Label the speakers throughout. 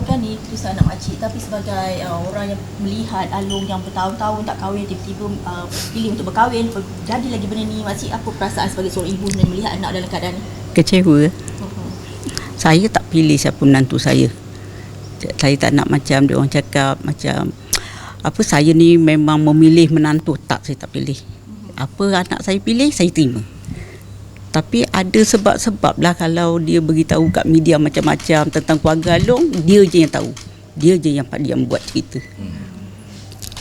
Speaker 1: kan ni keputusan anak makcik tapi sebagai uh, orang yang melihat Alung yang bertahun-tahun tak kahwin tiba-tiba uh, pilih untuk berkahwin jadi lagi benda ni makcik apa perasaan sebagai seorang ibu dan melihat anak dalam keadaan ni
Speaker 2: Kecewa.
Speaker 1: uh-huh.
Speaker 2: Saya tak pilih siapa menantu saya. Saya tak nak macam dia orang cakap macam apa saya ni memang memilih menantu tak saya tak pilih. Apa anak saya pilih saya terima. Tapi ada sebab-sebab lah kalau dia beritahu kat media macam-macam tentang keluarga Long, dia je yang tahu. Dia je yang yang buat cerita.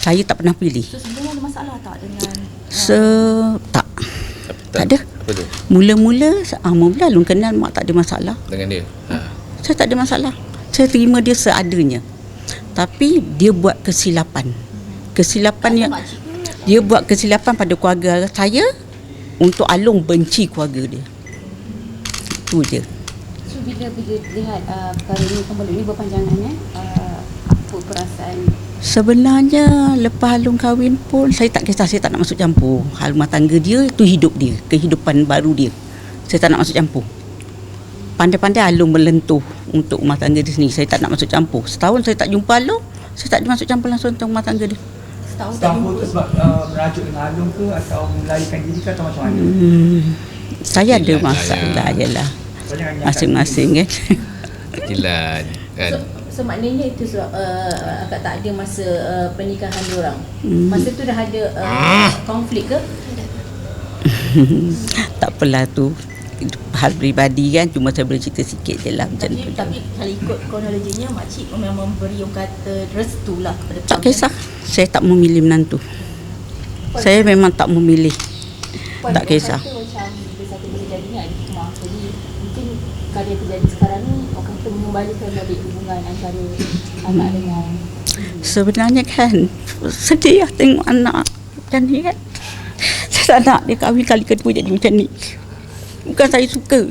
Speaker 2: Saya tak pernah pilih.
Speaker 1: so sebenarnya ada masalah tak dengan
Speaker 2: Se tak. Tak ada.
Speaker 3: Apa tu?
Speaker 2: Mula-mula ah mula Long kenal mak tak ada masalah.
Speaker 3: Dengan dia. Ha.
Speaker 2: Saya tak ada masalah. Saya terima dia seadanya. Tapi dia buat kesilapan. Kesilapan yang
Speaker 1: makcik ke
Speaker 2: dia buat kesilapan pada keluarga saya untuk Alung benci keluarga dia. Itu je.
Speaker 4: So bila bila lihat uh, perkara ini kembali ini berpanjangan ya, uh, apa perasaan
Speaker 2: Sebenarnya lepas Alung kahwin pun saya tak kisah saya tak nak masuk campur. Hal rumah tangga dia itu hidup dia, kehidupan baru dia. Saya tak nak masuk campur. Pandai-pandai Alung melentuh untuk rumah tangga dia sendiri. Saya tak nak masuk campur. Setahun saya tak jumpa Alung, saya tak masuk campur langsung tentang rumah tangga dia.
Speaker 5: Campur
Speaker 1: jumpa
Speaker 5: tu sebab uh, merajuk dengan Alung ke atau melarikan diri ke atau macam mana?
Speaker 2: Hmm, saya ada
Speaker 3: Yelah,
Speaker 2: masalah je lah. Masing-masing kan.
Speaker 3: Kilan. Kan?
Speaker 1: So, so maknanya itu sebab uh, akak tak ada masa uh, pernikahan diorang.
Speaker 2: Hmm.
Speaker 1: Masa tu dah ada uh, konflik ke?
Speaker 2: tak apalah tu. Hal peribadi kan cuma saya boleh cerita sikit je lah macam
Speaker 1: Tapi,
Speaker 2: tu.
Speaker 1: tapi kalau ikut kronologinya makcik memang memberi orang kata restu lah kepada
Speaker 2: Tak
Speaker 1: pelanggan.
Speaker 2: kisah. Saya tak memilih menantu. Saya memang tak memilih.
Speaker 4: Puan,
Speaker 2: Tak
Speaker 4: puan
Speaker 2: kisah.
Speaker 4: kata macam bila satu benda jadi ni ada hikmah. Jadi mungkin yang terjadi sekarang ni orang kata mengembalikan balik hubungan antara anak dengan
Speaker 2: Sebenarnya kan sedih lah tengok anak macam ni kan. Saya tak nak dia kahwin kali kedua jadi macam ni. Bukan saya suka.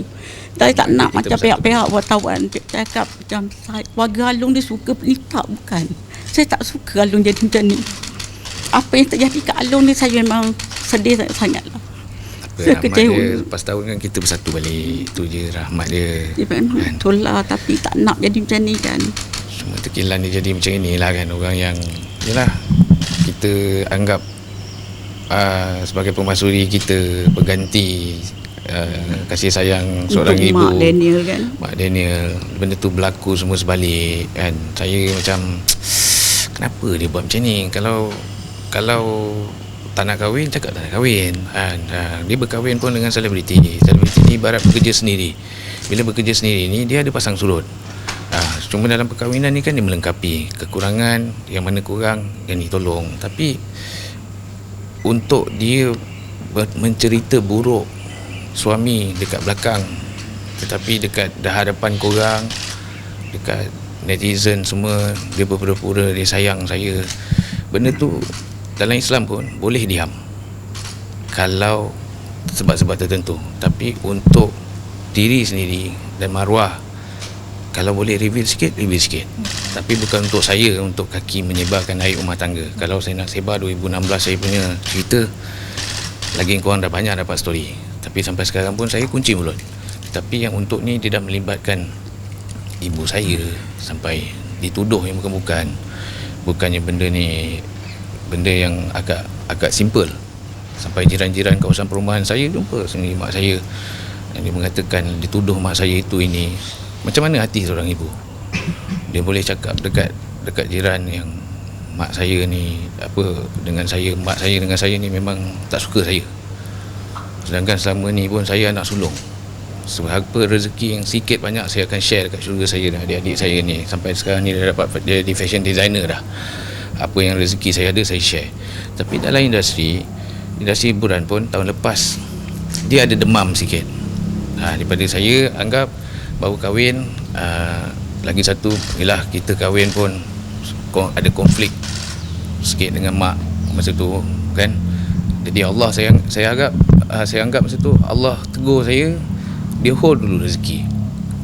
Speaker 2: Saya tak nak
Speaker 3: Kita
Speaker 2: macam
Speaker 3: bersatu.
Speaker 2: pihak-pihak wartawan cakap macam saya, keluarga Alung dia suka ni tak bukan. Saya tak suka Alung jadi macam ni. Apa yang terjadi kat Alung ni saya memang sedih sangat-sangat lah. Saya
Speaker 3: rahmat
Speaker 2: kecewa.
Speaker 3: dia lepas tahun kan kita bersatu balik. Itu je rahmat dia.
Speaker 2: Dia memang
Speaker 3: Kan?
Speaker 2: betul lah tapi tak nak jadi macam ni kan.
Speaker 3: Cuma tekilan dia jadi macam inilah kan orang yang yalah kita anggap uh, sebagai permaisuri kita pengganti uh, kasih sayang seorang
Speaker 2: Untuk
Speaker 3: ibu.
Speaker 2: Mak Daniel kan.
Speaker 3: Mak Daniel. Benda tu berlaku semua sebalik kan? Saya macam kenapa dia buat macam ni? Kalau kalau tak nak kahwin cakap tak nak kahwin kan? Ha, dia berkahwin pun dengan selebriti selebriti ni ibarat bekerja sendiri. Bila bekerja sendiri ni dia ada pasang surut. Ha, cuma dalam perkahwinan ni kan dia melengkapi kekurangan yang mana kurang yang ditolong tapi untuk dia mencerita buruk suami dekat belakang. Tetapi dekat hadapan korang dekat netizen semua dia berpura-pura dia sayang saya. Benda tu dalam Islam pun boleh diam. Kalau sebab-sebab tertentu. Tapi untuk diri sendiri dan maruah kalau boleh reveal sikit reveal sikit. Tapi bukan untuk saya untuk kaki menyebarkan air rumah tangga. Kalau saya nak sebar 2016 saya punya cerita lagi korang dah banyak dapat story tapi sampai sekarang pun saya kunci mulut. Tapi yang untuk ni tidak melibatkan ibu saya sampai dituduh yang bukan-bukan. Bukannya benda ni benda yang agak agak simple. Sampai jiran-jiran kawasan perumahan saya jumpa sendiri mak saya. Yang dia mengatakan dituduh mak saya itu ini macam mana hati seorang ibu? Dia boleh cakap dekat dekat jiran yang mak saya ni apa dengan saya mak saya dengan saya ni memang tak suka saya sedangkan selama ni pun saya anak sulung. Seberapa rezeki yang sikit banyak saya akan share dekat syurga saya dan adik-adik saya ni. Sampai sekarang ni dah dapat jadi fashion designer dah. Apa yang rezeki saya ada saya share. Tapi dalam industri industri hiburan pun tahun lepas dia ada demam sikit. Ha, daripada saya anggap baru kahwin uh, lagi satu ialah kita kahwin pun ada konflik sikit dengan mak masa tu kan? Jadi Allah saya saya anggap uh, saya anggap masa tu Allah tegur saya dia hold dulu rezeki.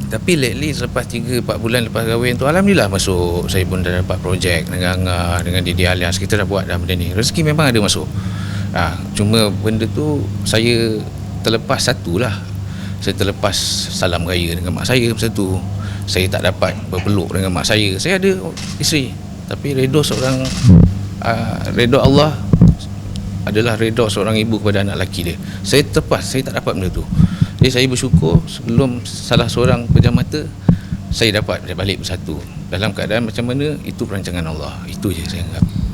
Speaker 3: Tapi lately selepas 3 4 bulan lepas kahwin tu alhamdulillah masuk. Saya pun dah dapat projek dengan Angah dengan Didi Alias kita dah buat dah benda ni. Rezeki memang ada masuk. Ha, cuma benda tu saya terlepas satu lah. Saya terlepas salam raya dengan mak saya masa tu. Saya tak dapat berpeluk dengan mak saya. Saya ada isteri tapi redha seorang uh, redha Allah adalah redha seorang ibu kepada anak lelaki dia. Saya terpas saya tak dapat benda tu. Jadi saya bersyukur sebelum salah seorang pejam mata saya dapat balik bersatu. Dalam keadaan macam mana itu perancangan Allah. Itu je saya anggap